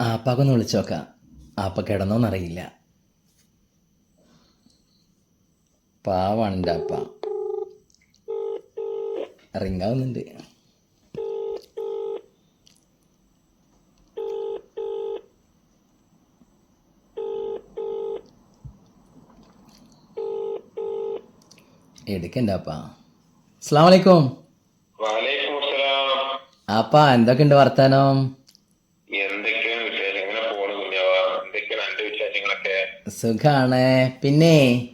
ആപ്പാക്കൊന്ന് വിളിച്ചു നോക്കാം ആപ്പ കിടന്നോന്നറിയില്ല. പാവാണ് എന്റെ അപ്പ റിങ്ങാവുന്നുണ്ട്. എടുക്കണ്ട അപ്പ അസ്സാം വലൈക്കും ആപ്പാ ആപ്പ എന്തൊക്കെയുണ്ട് വർത്താനം എന്തൊക്കെയാണ് വിശേഷം എങ്ങനെ പോണു കുഞ്ഞാവ എന്റെ വിശേഷങ്ങളൊക്കെ. സുഖാണ്. പിന്നെ?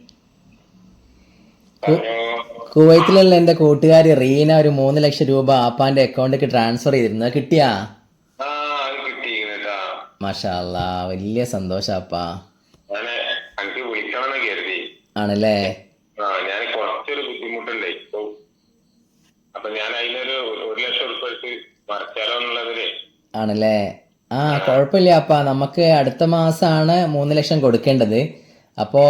കുവൈത്തിലുള്ള എന്റെ കൂട്ടുകാരി റീന ഒരു മൂന്ന് ലക്ഷം രൂപ ആപ്പാന്റെ അക്കൗണ്ടിലേക്ക് ട്രാൻസ്ഫർ ചെയ്തിരുന്നു. കിട്ടിയാ? ആ അത് കിട്ടിയിരുന്നേട്ടാ മാഷാ അല്ലാ വലിയ സന്തോഷാപ്പാ ആണല്ലേ? ഞാൻ കുറച്ചൊരു ബുദ്ധിമുട്ടുണ്ടേ ഇപ്പൊ. അപ്പൊ ഞാൻ ഒരു ലക്ഷം മറിച്ചാലോ എന്നുള്ളതിൽ. ആണല്ലേ? ആ കുഴപ്പമില്ല അപ്പാ നമുക്ക് അടുത്ത മാസമാണ് മൂന്ന് ലക്ഷം കൊടുക്കേണ്ടത്. അപ്പോ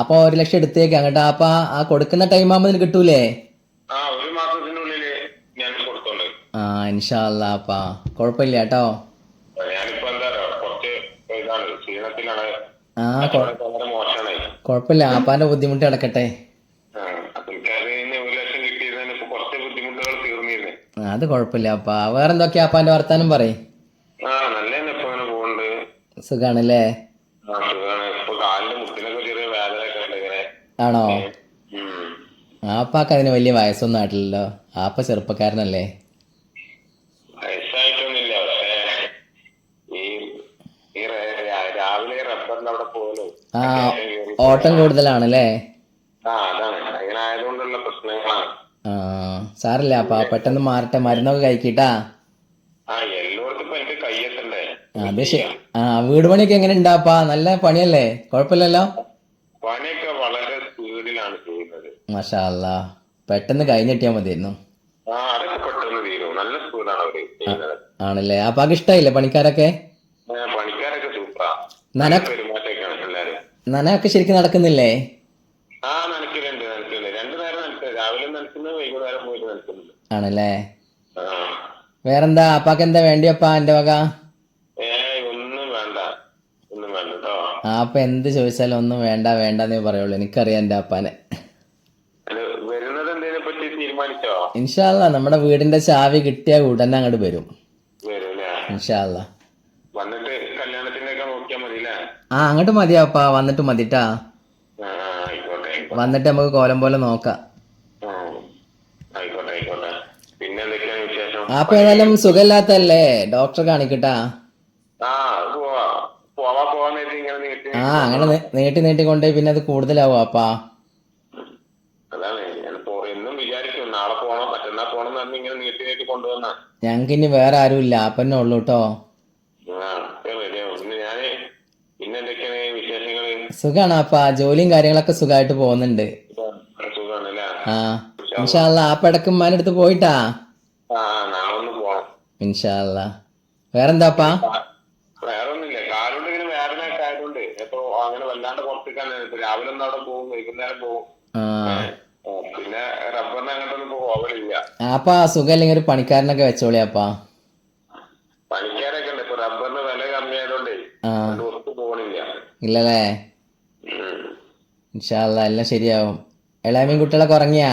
അപ്പൊ ഒരു ലക്ഷം എടുത്തേക്ക്. അങ്ങോട്ട് അപ്പാ ആ കൊടുക്കുന്ന ടൈം ആകുമ്പോൾ കിട്ടൂലേ? ആ ഒരു ഞാൻ കൊടുത്തോണ്ട് ആ ഇൻഷാ അല്ലാ അപ്പാ. കുഴപ്പമില്ല കേട്ടോ. ഞാനിപ്പോ എന്താ പറയാ കുറച്ച് ഇതാണ് ക്ഷീണത്തിലാണ്. ആ കൊഴപ്പില്ല. മോശമാണ് കുഴപ്പമില്ല ആപ്പാന്റെ ബുദ്ധിമുട്ട് കിടക്കട്ടെ അത് കുഴപ്പമില്ല അപ്പാ. വേറെന്തൊക്കെയാ അപ്പാന്റെ വർത്താനം പറയും ആ നല്ല ഇപ്പൊ അങ്ങനെ പോകുന്നുണ്ട് സുഖാണല്ലേ ആ സുഖാണ് ഇപ്പൊ കാലിന്റെ മുട്ടിനൊക്കെ ചെറിയ വേദന ഒക്കെ ഉണ്ട് ഇങ്ങനെ. ആണോ? ആപ്പാക്ക് അതിന് വലിയ വയസ്സൊന്നും ആയിട്ടില്ലല്ലോ. ആപ്പ ചെറുപ്പക്കാരനല്ലേ? ആ ഓട്ടം കൂടുതലാണല്ലേ? ആ സാറില്ല അപ്പ പെട്ടെന്ന് മാറട്ടെ. മരുന്നൊക്കെ കഴിക്കട്ടാ. അത് ശരി. ആ വീട് പണിയൊക്കെ എങ്ങനെ ഉണ്ടാപ്പാ നല്ല പണിയല്ലേ? കുഴപ്പമില്ലല്ലോ പണിയൊക്കെ വളരെ സ്പീഡിലാണ് ചെയ്യുന്നത്. മാഷാ പെട്ടെന്ന് കഴിഞ്ഞിട്ടിയാ മതിയായിരുന്നു. ആ അതൊക്കെ പെട്ടെന്ന് തീരും. നല്ല സ്പീഡാണ് അവർ ചെയ്യുന്നത്. ആണല്ലേ? അപ്പാക്ക് ഇഷ്ടായില്ലേ പണിക്കാരൊക്കെ? പണിക്കാരൊക്കെ സൂപ്പറാ. നന പെരുമാറ്റമൊക്കെയാണ് എല്ലാരും നനയൊക്കെ ശരിക്കും നടക്കുന്നില്ലേ? ആ രണ്ടു നേരം രാവിലെ വൈകുന്നേരം പോയിട്ട് ആണല്ലേ? ആ. വേറെന്താ? അപ്പാക്ക് എന്താ വേണ്ടിയപ്പാ? എന്റെ വക ഏയ് ഒന്നും വേണ്ട ഒന്നും വേണ്ട കേട്ടോ ആ അപ്പൊ എന്ത് ചോദിച്ചാലും ഒന്നും വേണ്ട വേണ്ടെന്നേ പറയുള്ളൂ. എനിക്കറിയാം എന്റെ അപ്പാനെ. ഇൻഷാല്ല നമ്മുടെ വീടിന്റെ ചാവി കിട്ടിയ ഉടനെ അങ്ങോട്ട് വരും. ഇൻഷാല്ല ആ അങ്ങോട്ട് മതിയാപ്പാ വന്നിട്ട് മതിട്ടാ വന്നിട്ട് നമുക്ക് കോലം പോലെ നോക്കാം. അപ്പൊ ഏതായാലും സുഖമില്ലാത്തല്ലേ ഡോക്ടറെ കാണിക്കട്ടാ ആ അത് പോവാ പോവാ പോവാൻ നേരത്തെ ഇങ്ങനെ നീട്ടി ആ അങ്ങനെ നീട്ടി നീട്ടി കൊണ്ടുപോയി പിന്നെ അത് കൂടുതലാവും അപ്പാ. ഞങ്ങക്ക് ഇനി വേറെ ആരും ഇല്ല അപ്പന്നെ ഉള്ളു കേട്ടോ സുഖാണ് അപ്പ? ജോലിയും കാര്യങ്ങളൊക്കെ സുഖമായിട്ട് പോകുന്നുണ്ട്. ആ ഇൻഷാല്ല ആ പടക്കന്മാരുടെ അടുത്ത് പോയിട്ടാ? ഇൻഷാല്ല വേറെന്താപ്പാ വേറെ ഒന്നുമില്ല കാലുകൊണ്ട് ഇങ്ങനെ വേദന ഒക്കെ ആയതുകൊണ്ട് ഇപ്പൊ അങ്ങനെ വല്ലാണ്ട് പുറത്തേക്കാൻ നേരത്തെ രാവിലെ ഒന്ന് അവിടെ പോകും വൈകുന്നേരം പോകും. പിന്നെ റബ്ബറിന് അങ്ങോട്ടൊന്നും പോവലില്ല. അപ്പാ സുഖമില്ലെങ്കിൽ ഒരു പണിക്കാരനൊക്കെ വെച്ചോളി അപ്പാ പണിക്കാരൊക്കെ ഉണ്ട് ഇപ്പൊ റബ്ബറിന് വില കമ്മിയായതുകൊണ്ടേ പുറത്ത് പോകണില്ല ഇല്ലല്ലേ. ഇൻഷാല്ല എല്ലാം ശരിയാവും. ഇളയമീൻ കുട്ടികളൊക്കെ ഉറങ്ങിയാ?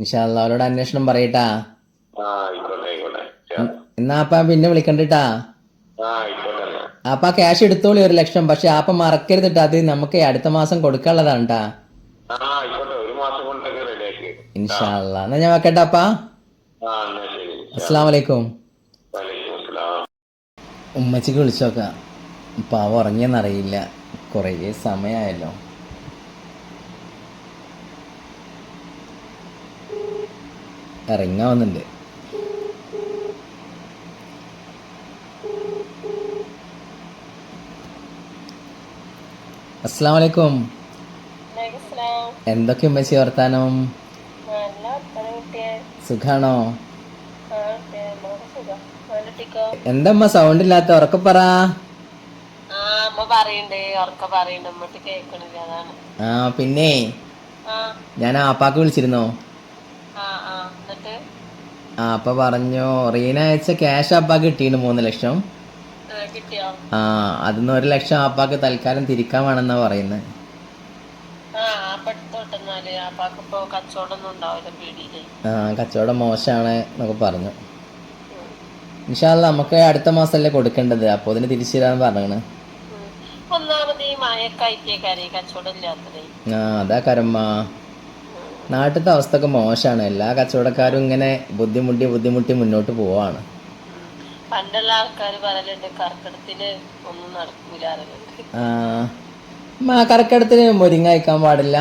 ഇൻഷാല്ല അവരോട് അന്വേഷണം പറയട്ടാ. എന്നാ അപ്പാ പിന്നെ വിളിക്കണ്ടിട്ടാ? ആ. അപ്പ ക്യാഷ് എടുത്തോളി ഒരു ലക്ഷം. പക്ഷെ ആപ്പ മറക്കരുത് അത് നമുക്ക് അടുത്ത മാസം കൊടുക്കാനുള്ളതാണ് ആ ഇൻഷാല്ല എന്നാ ഞാൻ വെക്കട്ടെ അപ്പാ? ആ അസ്സാം വലൈക്കും ഉമ്മച്ചിക്ക് വിളിച്ചു നോക്കാം പാവ ഉറങ്ങിയെന്നറിയില്ല. കുറേ സമയമായല്ലോ ഇറങ്ങാവുന്നുണ്ട്. അസ്സാം വലൈക്കും എന്തൊക്കെ ഉമ്മച്ചി വർത്താനം? സുഖാണോ? എന്തമ്മ സൗണ്ട് ഇല്ലാത്ത? ഉറക്ക പറ. ആ പിന്നെ ഞാൻ ആപ്പാക്ക് വിളിച്ചിരുന്നോ? ആ അപ്പൊ പറഞ്ഞു റീന അയച്ച ക്യാഷ് അപ്പാക്ക് കിട്ടിയിട്ടുണ്ട് മൂന്ന് ലക്ഷം. ആ, അതിന്ന് ഒരു ലക്ഷം ആപ്പാക്ക് തൽക്കാലം തിരിക്കാൻ വേണമെന്നാ പറയുന്നത് ആ അപ്പൊ കച്ചവടം മോശമാണ് എന്നൊക്കെ പറഞ്ഞു. ഇൻഷാല്ല നമുക്ക് അടുത്ത മാസമല്ലേ കൊടുക്കേണ്ടത്. അപ്പോൾ അതിന് തിരിച്ചു പറഞ്ഞു പറഞ്ഞാണ്. ആ അതാ കരമ്മ. നാട്ടിലത്തെ അവസ്ഥയൊക്കെ മോശമാണ് എല്ലാ കച്ചവടക്കാരും ഇങ്ങനെ ബുദ്ധിമുട്ടി ബുദ്ധിമുട്ടി മുന്നോട്ട് പോവാണ്. പണ്ടുള്ള ആൾക്കാർ പറയലുണ്ട് കർക്കിടത്തിന് ഒന്നും നടക്കൂല മുരിങ്ങ അയക്കാൻ പാടില്ല.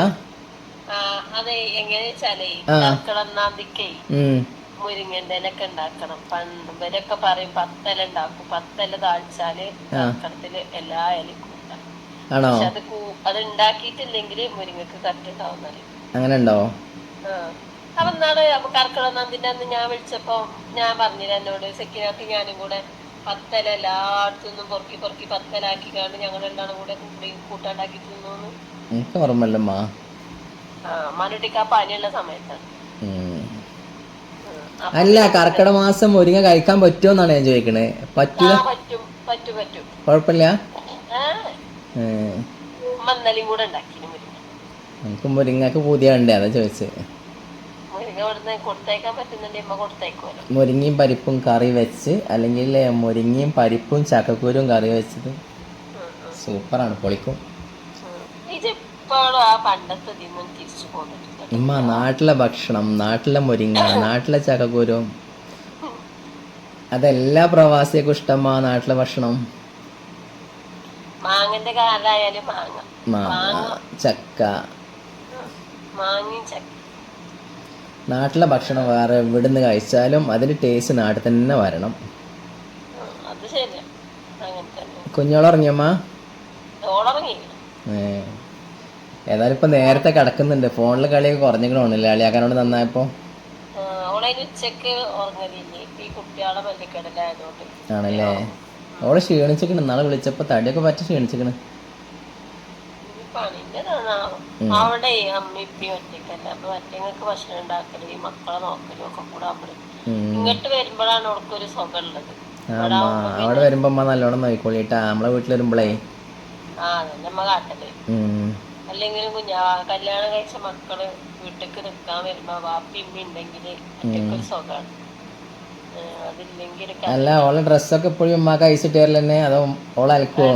അതെ എങ്ങനെ വെച്ചാലേ ആ. കർക്കിടന്നാന്തിക്കേ ഉം. മുരിങ്ങന്റെ ഇലക്കെ ഉണ്ടാക്കണം. പണ്ട് ഇവരൊക്കെ പറയും പത്തല ഉണ്ടാക്കും. പത്തല താഴ്ചാൽ കർക്കിടത്തിൽ എല്ലാ ഇലയും കൂട്ടാം. ആണോ? പക്ഷെ അത് അത് ഉണ്ടാക്കിയിട്ടില്ലെങ്കിൽ മുരിങ്ങക്ക് അങ്ങനെ ഉണ്ടോ ആ. അപ്പൊ എന്നാണ് കർക്കിടക നന്ദിന്റെ അന്ന് ഞാൻ വിളിച്ചപ്പോ ഞാൻ പറഞ്ഞില്ല എന്നോട്. സെക്യൂരിറ്റി ഞാനും കൂടെ പത്തല എല്ലായിടത്തുനിന്നും പൊറുക്കി പൊറുക്കി പത്തലാക്കി കാണും ഞങ്ങൾ എന്താണ് കൂടെ കൂടി കൂട്ടാണ്ടാക്കി തിന്നു എനിക്ക് ഓർമ്മല്ലമ്മ ആ മനുട്ടിക്ക് ആ പനിയുള്ള സമയത്താണ്. അല്ല കർക്കിട മാസം മുരിങ്ങ കഴിക്കാൻ പറ്റുമോ എന്നാണ് ഞാൻ ചോദിക്കണേ. പറ്റൂല? കുഴപ്പമില്ല? മുരിങ്ങക്ക് പുതിയ ഉണ്ട് അതാ ചോദിച്ചത് മുരിങ്ങ ഇവിടുന്ന് കൊടുത്തേക്കാൻ പറ്റുന്നുണ്ടെങ്കിൽ അമ്മ കൊടുത്തേക്കുമല്ലോ. മുരിങ്ങയും പരിപ്പും കറി വെച്ച് അല്ലെങ്കിൽ മുരിങ്ങയും പരിപ്പും ചക്കക്കൂരും കറി വെച്ചത്. സൂപ്പറാണ് പൊളിക്കും. ഉമ്മ നാട്ടിലെ ഭക്ഷണം നാട്ടിലെ മുരിങ്ങ നാട്ടിലെ ചക്കക്കൂരും. അതെല്ലാ പ്രവാസികൾക്കും ഇഷ്ടമാ നാട്ടിലെ ഭക്ഷണം. മാങ്ങന്റെ കാലായാലും മാങ്ങ. മാങ്ങ ചക്ക. മാങ്ങയും ചക്ക നാട്ടിലെ ഭക്ഷണം വേറെ എവിടുന്ന് കഴിച്ചാലും അതിന്റെ ടേസ്റ്റ് നാട്ടിൽ തന്നെ വരണം. കുഞ്ഞോളുറങ്ങിയമ്മ. ഏതായാലും ഇപ്പൊ നേരത്തെ കിടക്കുന്നുണ്ട്. ഫോണിൽ കളിയൊക്കെ കുറഞ്ഞിക്കണോന്നില്ല കളിയാക്കാനോട് നന്നായപ്പോ? ആണല്ലേ? ഓൾ ക്ഷീണിച്ചിക്കണ് നാളെ വിളിച്ചപ്പോ തടിയൊക്കെ പറ്റി ക്ഷീണിച്ചിക്കണ് ഈ പണിന്റെതാണാവും അവിടെ അമ്മ ഇപ്പി ഒറ്റയ്ക്കല്ല. അപ്പൊ മറ്റങ്ങൾക്ക് ഭക്ഷണം ഉണ്ടാക്കലും ഈ മക്കളെ നോക്കലും ഒക്കെ കൂടെ ആവുമ്പോഴേ ഇങ്ങോട്ട് വരുമ്പോഴാണ് അവൾക്കൊരു സുഖം ഉള്ളത് അവിടെ വരുമ്പോ നല്ലോണം നോക്കിക്കോളിട്ടാ നമ്മളെ വീട്ടിൽ വരുമ്പോളേ. ആ അതന്നെ അമ്മ കാട്ടൽ. അല്ലെങ്കിലും കുഞ്ഞാ കല്യാണം കഴിച്ച മക്കൾ വീട്ടിക്ക് നിക്കാൻ വരുമ്പോ വാപ്പി ഇമ്മി ഉണ്ടെങ്കിൽ ഒരു സുഖമാണ് അതില്ലെങ്കിൽ അല്ല ഓളെ ഡ്രസ്സൊക്കെ ഇപ്പോഴും ഉമ്മാക്ക് ഐസിട്ട് തരൽ തന്നെ അതോ ഓളെ അലക്കുവോ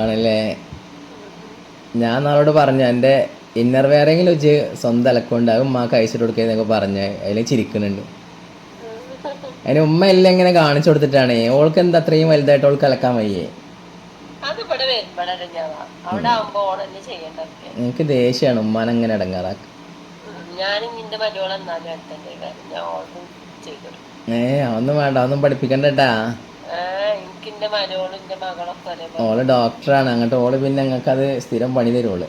ആണല്ലേ. ഞാൻ നാളോട് പറഞ്ഞു എന്റെ ഇന്നർ വെയറെങ്കിലും വെച്ച് സ്വന്തം അലക്കുണ്ട് അത് ഉമ്മാക്ക് അയച്ചിട്ട് കൊടുക്കുന്നൊക്കെ പറഞ്ഞ്. അതിൽ ചിരിക്കുന്നുണ്ട്. അതിന് ഉമ്മ എല്ലാം ഇങ്ങനെ കാണിച്ചു കൊടുത്തിട്ടാണ്. ഓൾക്ക് എന്താ അത്രയും വലുതായിട്ട് ഓൾക്ക് അലക്കാൻ വയ്യേ? എനിക്ക് ദേഷ്യമാണ് ഉമ്മാനെ അങ്ങനെ ഇടങ്ങാറാക്കി ഏ ഒന്നും വേണ്ട. ഒന്നും പഠിപ്പിക്കണ്ടട്ടാ ഓൾ ഡോക്ടറാണ്. അങ്ങോട്ട് ഓൾ പിന്നെ ഞങ്ങൾക്ക് അത് സ്ഥിരം പണി തരുള്ളു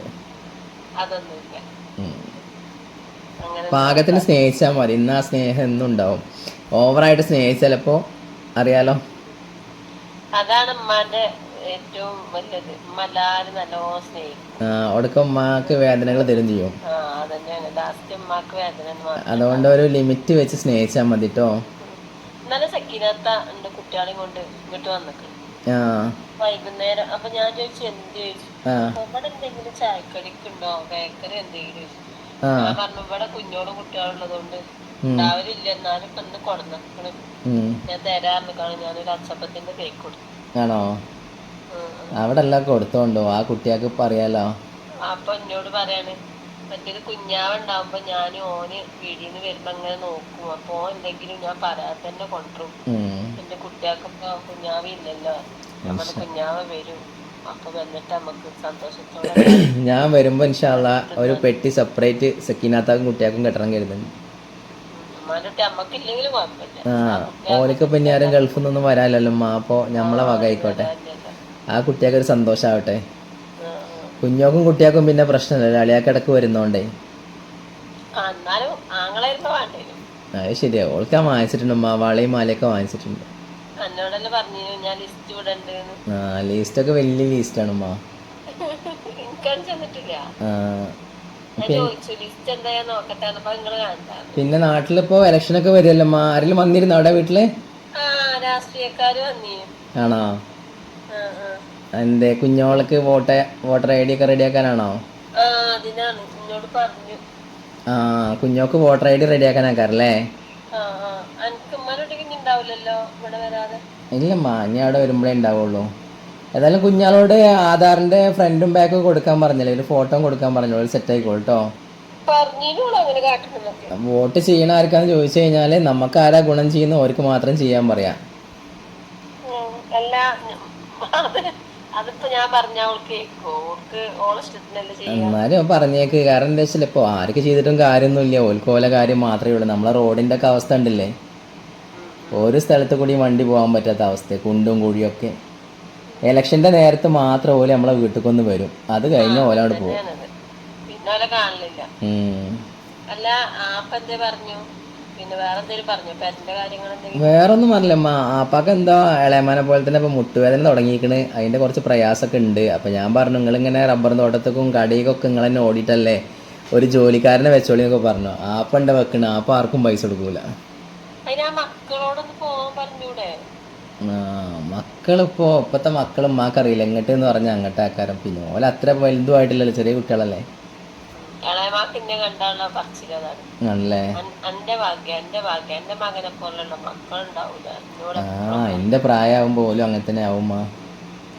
പാകത്തിന് സ്നേഹിച്ചാൽ മതി. ഇന്ന് ആ സ്നേഹം എന്നും ഉണ്ടാവും. ഓവറായിട്ട് സ്നേഹിച്ചാലപ്പോ അറിയാലോ? അതാണ് ഉമ്മാന്റെ ഏറ്റവും വലുത് ഉമ്മ എല്ലാരും നല്ലോണം സ്നേഹിക്കും. അവിടക്ക ഉമ്മാക്ക് വേദനകൾ തരും ചെയ്യും. അതുകൊണ്ട് ഒരു ലിമിറ്റ് വെച്ച് സ്നേഹിച്ചാൽ മതി കേട്ടോ ഇന്നലെ സക്കീനത്ത എന്റെ കുട്ടികളെയും കൊണ്ട് ഇങ്ങോട്ട് വന്നിട്ട് ആ. വൈകുന്നേരം അപ്പൊ ഞാൻ ചോദിച്ചു എന്ത് ചോദിച്ചു? ഇവിടെ എന്തെങ്കിലും ചായക്കടിക്കുണ്ടോ? ബേക്കറി എന്തെങ്കിലും? ചോദിച്ചു. ഞാൻ പറഞ്ഞു ഇവിടെ കുഞ്ഞോടും കുട്ടികളുള്ളതുകൊണ്ട് ഉണ്ടാവലില്ല. എന്നാലും ഇപ്പൊ ഇന്ന് കൊടന്നിക്കണ്. ഞാൻ തരാറിന് കാണും ഞാനൊരു അച്ചപ്പത്തിന്റെ കേക്ക് കൊടുത്തു. ആണോ. അവിടെ എല്ലാം കൊടുത്തോണ്ടോ? ആ കുട്ടിയാക്ക് പറയാലോ അപ്പൊ എന്നോട് പറയാണ് മറ്റേത് കുഞ്ഞാവുണ്ടാവുമ്പോ ഞാൻ ഓന് വീടിന്ന് വരുമ്പോ അങ്ങനെ നോക്കും. അപ്പൊ ഓൻ എന്തെങ്കിലും ഞാൻ പറയാതെ തന്നെ കൊണ്ടുവരും. എന്റെ കുട്ടികൾക്കിപ്പോ കുഞ്ഞാവില്ലല്ലോ നമ്മുടെ കുഞ്ഞാവ് വരും. അപ്പൊ വന്നിട്ട് നമുക്ക് സന്തോഷത്തോടെ ഞാൻ വരുമ്പോ ഇൻഷാല്ല ഒരു പെട്ടി സെപ്പറേറ്റ് സെക്കിനാത്താക്കും കുട്ടിയാക്കും കെട്ടണം കുഴപ്പമില്ല. ആ ഓനക്ക് പിന്നെ ആരും ഗൾഫിൽ നിന്നൊന്നും വരാനല്ലോ അമ്മ അപ്പോ നമ്മളെ വക ആയിക്കോട്ടെ. ആ കുട്ടിയൊക്കെ ഒരു സന്തോഷാവട്ടെ. കുഞ്ഞോക്കും കുട്ടിയാക്കും പിന്നെ പ്രശ്നമില്ല. അളിയാക്കിടക്ക് വരുന്നോണ്ടേ. അത് ശരിയാ. ഓൾക്ക് വാങ്ങിച്ചിട്ടുണ്ട്. ഉമ്മ വളയും മാലയൊക്കെ വാങ്ങിച്ചിട്ടുണ്ട്. ആ ലിസ്റ്റ് ആ ലീസ്റ്റൊക്കെ വലിയ ഉമ്മ. ആ ലിസ്റ്റ് നിങ്ങൾ കാണിച്ചാ പിന്നെ നാട്ടിലിപ്പോ ഇലക്ഷനൊക്കെ വരുമല്ലോ അമ്മ ആരെങ്കിലും വന്നിരുന്നോ അവിടെ വീട്ടിൽ? ആ രാഷ്ട്രീയക്കാര് വന്നീ. ആണോ? ആ ആ. എന്തേ കുഞ്ഞോൾക്ക് വോട്ട് വോട്ടർ ഐ ഡി ഒക്കെ റെഡിയാക്കാനാണോ ആ കുഞ്ഞോക്ക് വോട്ടർ ഐ ഡി റെഡിയാക്കാനാക്കാറല്ലേ ഇല്ലമ്മ ഞാൻ അവിടെ വരുമ്പോഴേ ഉണ്ടാവുള്ളൂ. ഏതായാലും കുഞ്ഞാളോട് ആധാറിന്റെ ഫ്രണ്ടും ബാക്കും കൊടുക്കാൻ പറഞ്ഞില്ലേ? ഒരു ഫോട്ടോ കൊടുക്കാൻ പറഞ്ഞു സെറ്റ് ആയിക്കോട്ടോ വോട്ട് ചെയ്യണ ആർക്കാന്ന് ചോദിച്ചു കഴിഞ്ഞാൽ നമുക്ക് ആരാ ഗുണം ചെയ്യുന്ന അവർക്ക് മാത്രം ചെയ്യാൻ പറയാം. അല്ല അതിപ്പോ ഞാൻ പറഞ്ഞ അവൾക്ക് കേക്കോ ഓൾക്ക് ഓളെ ഇഷ്ടത്തിനല്ലേ ചെയ്യാ. എന്നാലും പറഞ്ഞേക്ക്. കാരണം എന്താ വെച്ചാൽ ഇപ്പോൾ ആർക്ക് ചെയ്തിട്ടും കാര്യമൊന്നുമില്ല. ഓൽക്ക് ഓല കാര്യം മാത്രമേ ഉള്ളൂ. നമ്മളെ റോഡിന്റെ ഒക്കെ അവസ്ഥ ഉണ്ടല്ലേ? ഒരു സ്ഥലത്ത് കൂടി വണ്ടി പോകാൻ പറ്റാത്ത അവസ്ഥ കുണ്ടും കുഴിയൊക്കെ. ഇലക്ഷന്റെ നേരത്ത് മാത്രം ഓല നമ്മളെ വീട്ടിൽ വരും. അത് കഴിഞ്ഞ് ഓല അവിടെ പോകും. പിന്നെ ഓലെ കാണലില്ല. അല്ല ആപ്പ എന്തേ പറഞ്ഞു? പിന്നെ വേറെ എന്തേലും പറഞ്ഞു? പെരന്റെ കാര്യങ്ങൾ എന്തെങ്കിലും വേറൊന്നും ആപ്പാക്ക് എന്താ ഇളയമാനെ പോലെ തന്നെ ഇപ്പൊ മുട്ടുവേദന തുടങ്ങിയിരിക്കണ്. അതിന്റെ കുറച്ച് പ്രയാസമൊക്കെ ഉണ്ട്. അപ്പൊ ഞാൻ പറഞ്ഞു നിങ്ങൾ ഇങ്ങനെ റബ്ബർ തോട്ടത്തേക്കും കടയിലൊക്കെ നിങ്ങൾ തന്നെ ഓടിയിട്ടല്ലേ? ഒരു ജോലിക്കാരനെ വെച്ചോളി എന്നൊക്കെ പറഞ്ഞു. ആപ്പണ്ട വെക്കണ? ആപ്പ ആർക്കും പൈസ കൊടുക്കൂല. അതിന് ആ മക്കളോടൊന്ന് പോകാൻ പറഞ്ഞൂടെ? ആ മക്കളിപ്പോ ഇപ്പത്തെ മക്കളും മാക്കറിയില്ല എങ്ങോട്ട് എന്ന് പറഞ്ഞാൽ അങ്ങോട്ട് ആക്കാരം. പിന്നെ ഓല അത്ര വലുതുമായിട്ടില്ലല്ലോ ചെറിയ കുട്ടികളല്ലേ? ഇളയമാക്ക് എന്നെ കണ്ടാണല്ലോ പറച്ചിലതാണ് എന്റെ ഭാഗ്യം എന്റെ ഭാഗ്യം എന്റെ മകനെ പോലുള്ള മക്കളുണ്ടാവൂല. എന്നോട് ആ എന്റെ പ്രായമാകുമ്പോ പോലും അങ്ങനെ തന്നെ ആവുമ്മാ.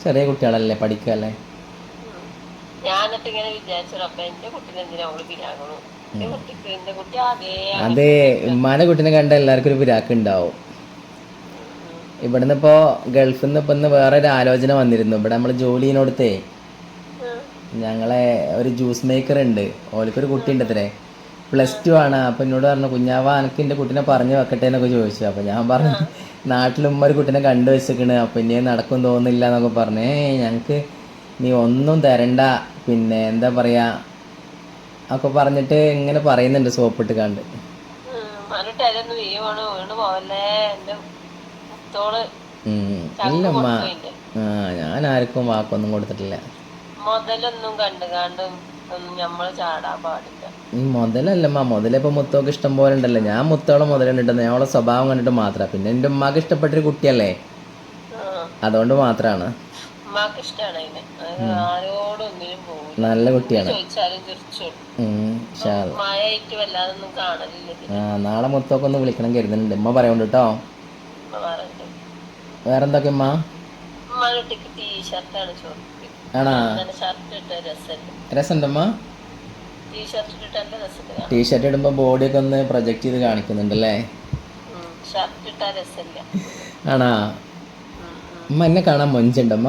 ചെറിയ കുട്ടികളല്ലേ പഠിക്കല്ലേ. ഇങ്ങനെ എന്റെ കുട്ടീനെ എന്തിനാ അവൾ പിരാകണു അതെ ഉമ്മാനെ കുട്ടീനെ കണ്ട എല്ലാവർക്കും ഒരു പിരാക്ക് ഉണ്ടാവും ഇവിടുന്ന് ഇപ്പോ ഗൾഫിൽ നിന്ന് ഇപ്പൊ വേറെ ഒരു ആലോചന വന്നിരുന്നു. ഇവിടെ നമ്മൾ ജോലിനോടത്തേ ഞങ്ങളെ ഒരു ജ്യൂസ് മേക്കർ ഉണ്ട്. ഓലിക്കൊരു കുട്ടി അത്രേ പ്ലസ് ടു ആണ്. അപ്പൊ എന്നോട് പറഞ്ഞു കുഞ്ഞാവ എനിക്ക് എന്റെ കുട്ടീനെ പറഞ്ഞു വെക്കട്ടെ എന്നൊക്കെ ചോദിച്ചു. അപ്പൊ ഞാൻ പറഞ്ഞു നാട്ടിൽ ഉമ്മ ഒരു കുട്ടീനെ കണ്ടു വെച്ചിരിക്കണ് അപ്പൊ ഇനി നടക്കും തോന്നുന്നില്ല എന്നൊക്കെ പറഞ്ഞു. ഏയ് ഞങ്ങക്ക് നീ ഒന്നും തരണ്ട. പിന്നെ എന്താ പറയാ? ഒക്കെ പറഞ്ഞിട്ട് ഇങ്ങനെ പറയുന്നുണ്ട് സോപ്പിട്ട് കണ്ട്. ഇല്ലമ്മ ആ ഞാൻ ആർക്കും വാക്കൊന്നും കൊടുത്തിട്ടില്ല. മുതലൊന്നും കണ്ടു കണ്ടും ഒന്നും ഞമ്മൾ ചാടാൻ പാടില്ല. മുതലല്ലമ്മ. മുതലിപ്പോ മുത്തോക്ക് ഇഷ്ടം പോലെ ഉണ്ടല്ലോ. ഞാൻ മുത്തോളം മുതലുണ്ടെന്ന് ഞങ്ങളെ സ്വഭാവം കണ്ടിട്ട് മാത്രം. പിന്നെ എന്റെ ഉമ്മാക്ക് ഇഷ്ടപ്പെട്ടൊരു കുട്ടിയല്ലേ? അതുകൊണ്ട് മാത്രാണ്. ഉമ്മാക്ക് നല്ല കുട്ടിയാണ്. മഴയായിട്ട് വല്ലാതൊന്നും കാണലില്ല ആ നാളെ മുത്തോക്ക് ഒന്ന് വിളിക്കണം കരുതുന്നുണ്ട്. ഉമ്മ പറയുന്നുണ്ട് കേട്ടോ വേറെന്തൊക്കെ ഉമ്മ? ടീഷർട്ടാണ് ചോദിക്കുന്നത് ആണാ? രസമുണ്ടമ്മ? ടീഷർട്ട് ഇടുമ്പോ ബോഡി ഒക്കെ ഒന്ന് പ്രൊജക്റ്റ് ചെയ്ത് കാണിക്കുന്നുണ്ടല്ലേ? ആണാ? ഉമ്മ എന്നെ കാണാൻ മൊഞ്ചുണ്ടമ്മ?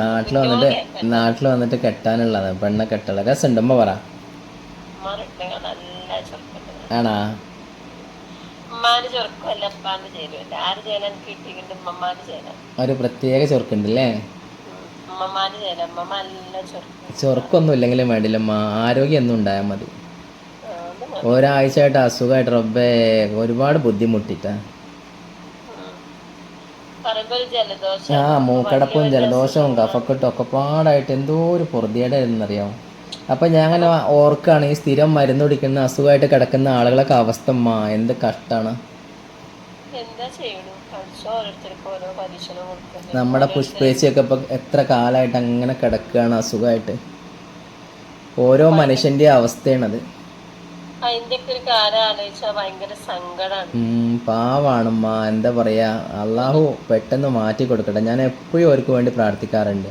നാട്ടിൽ വന്നിട്ട് നാട്ടിൽ വന്നിട്ട് കെട്ടാനുള്ളതാണ് പെണ്ണെ കെട്ടുള്ള രസമുണ്ടമ്മ പറ. ആണാ? ചെറുക്കല്ല ഉപ്പാന്റെ ആര് ചേരാൻ കിട്ടിയിട്ടുണ്ട് ഉമ്മമാന് ചേരാൻ. ഒരു പ്രത്യേക ചൊറുക്കുണ്ടല്ലേ? ഉമ്മമാന് ചേരാൻ. ഉമ്മമ്മ നല്ല ചെറുക്കും ചൊറുക്കൊന്നും ഇല്ലെങ്കിലും വേണ്ടില്ല ആരോഗ്യം ഒന്നും ഉണ്ടായാൽ മതി. ഒരാഴ്ചയായിട്ട് അസുഖമായിട്ട് റബ്ബേ ഒരുപാട് ബുദ്ധിമുട്ടിട്ടാ. ആ മൂക്കടപ്പും ജലദോഷവും കഫക്കെട്ടും ഒക്കെ പാടായിട്ട് എന്തോ ഒരു പൊറുതിയേടായിരുന്നറിയാമോ അപ്പൊ ഞാൻ അങ്ങനെ ഓർക്കാണ് ഈ സ്ഥിരം മരുന്ന് കുടിക്കുന്ന അസുഖമായിട്ട് കിടക്കുന്ന ആളുകളൊക്കെ അവസ്ഥ മാ എന്ത് കൊടുക്കുന്നത് നമ്മുടെ പുഷ്പേച്ചിയൊക്കെ ഇപ്പൊ എത്ര കാലമായിട്ട് അങ്ങനെ കിടക്കുകയാണ് അസുഖമായിട്ട്. ഓരോ മനുഷ്യന്റെ അവസ്ഥയാണത്. പാവാണമ്മ എന്താ പറയാ അള്ളാഹു പെട്ടെന്ന് മാറ്റി കൊടുക്കട്ടെ. ഞാൻ എപ്പോഴും അവർക്ക് വേണ്ടി പ്രാർത്ഥിക്കാറുണ്ട്.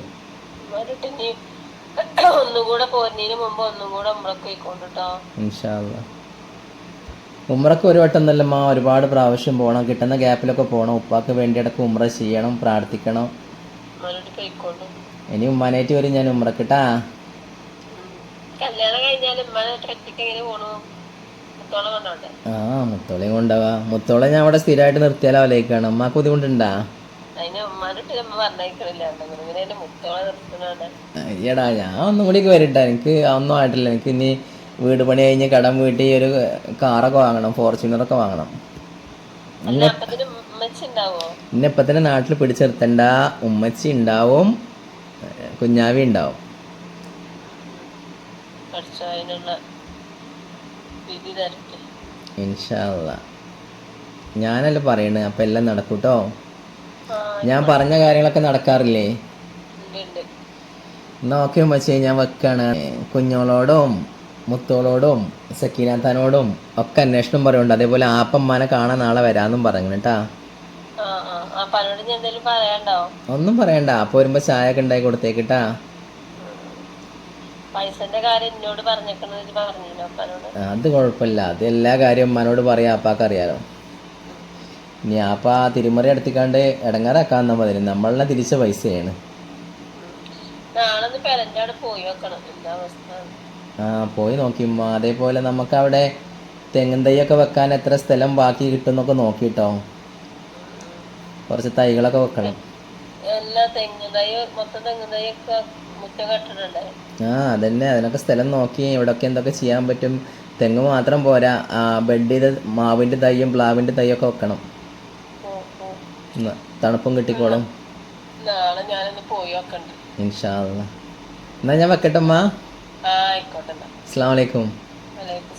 ഒന്നും കൂടെ പോരുന്നതിന് മുമ്പ് ഒന്നും കൂടെ നമ്മളൊക്കെ പോയിക്കൊണ്ടിട്ടോ ഇൻഷാല്ല ഉമ്രക്ക് ഒരു വട്ടം എന്നല്ലമ്മ ഒരുപാട് പ്രാവശ്യം പോകണം കിട്ടുന്ന ഗ്യാപ്പിലൊക്കെ പോകണം ഉപ്പാക്ക് വേണ്ടി ഇടയ്ക്ക് ഉമ്ര ചെയ്യണം പ്രാർത്ഥിക്കണം. പോയിക്കൊണ്ടു ഇനി ഉമ്മാനായിട്ട് വരും ഞാൻ ഉമ്രക്കിട്ടാ. കല്യാണം കഴിഞ്ഞാൽ ഉമ്മാനായിട്ട് ഒറ്റയ്ക്ക് എങ്ങനെ പോണു? മുത്തോളം കൊണ്ടോട്ടെ ആ മുത്തോളയും കൊണ്ടുപോവാ മുത്തോളെ ഞാൻ അവിടെ സ്ഥിരമായിട്ട് നിർത്തിയാലോ അലേക്കാണ് ഉമ്മാക്ക് ബുദ്ധിമുട്ടുണ്ടാ? നിർത്തുന്നുണ്ട് ഞാൻ ഒന്നും കൂടി വരട്ടെ എനിക്ക് ഒന്നും ആയിട്ടില്ല. എനിക്ക് ഇനി വീട് പണി കഴിഞ്ഞ് കടം വീട്ടി ഒരു കാറൊക്കെ വാങ്ങണം. ഫോർച്യൂണറൊക്കെ വാങ്ങണം. പിന്നെ ഇപ്പൊ തന്നെ നാട്ടിൽ പിടിച്ചെടുത്തണ്ട ഉമ്മച്ചി ഉണ്ടാവും. കുഞ്ഞാവി ഉണ്ടാവും. ഇൻഷാല്ല ഞാനല്ല പറയണേ. അപ്പൊ എല്ലാം നടക്കൂട്ടോ? ഞാൻ പറഞ്ഞ കാര്യങ്ങളൊക്കെ നടക്കാറില്ലേ? നോക്കി മച്ചേ ഞാൻ വെക്കാണ്. കുഞ്ഞോളോടും മുത്തോളോടും സക്കീനാത്താനോടും ഒക്കെ അന്വേഷണം പറയുന്നുണ്ട്. അതേപോലെ ആപ്പമ്മാനെ കാണാൻ നാളെ വരാന്നും പറഞ്ഞു കേട്ടാ. ഒന്നും പറയണ്ട. അപ്പൊ വരുമ്പോ ചായ ഒക്കെ ഉണ്ടാക്കി കൊടുത്തേക്കിട്ടാ അത് കുഴപ്പമില്ല. അത് എല്ലാ കാര്യവും ഉമ്മാനോട് പറയാം. അപ്പാക്ക് അറിയാലോ അപ്പം ആ തിരുമറി എടുത്തിക്കാണ്ട് ഇടങ്ങാറാക്കാന്നാ മതി. നമ്മളെ തിരിച്ച പൈസയാണ്. ആ പോയി നോക്കി ഉമ്മ. അതേപോലെ നമുക്ക് അവിടെ തെങ്ങും തൈയൊക്കെ വെക്കാൻ എത്ര സ്ഥലം ബാക്കി കിട്ടുന്നൊക്കെ നോക്കിട്ടോ. കുറച്ച് തൈകളൊക്കെ വെക്കണം. ആ അതന്നെ. അതിനൊക്കെ സ്ഥലം നോക്കി ഇവിടൊക്കെ എന്തൊക്കെ ചെയ്യാൻ പറ്റും. തെങ്ങ് മാത്രം പോരാ. ബെഡ് ചെയ്ത മാവിന്റെ തൈയും പ്ലാവിന്റെ തൈയൊക്കെ വെക്കണം. തണുപ്പും കിട്ടിക്കോളും. പോയി എന്നാ ഞാൻ വെക്കട്ടെ അമ്മ ആയിക്കോട്ടെ അസ്സാം വലൈക്കും വലൈക്കും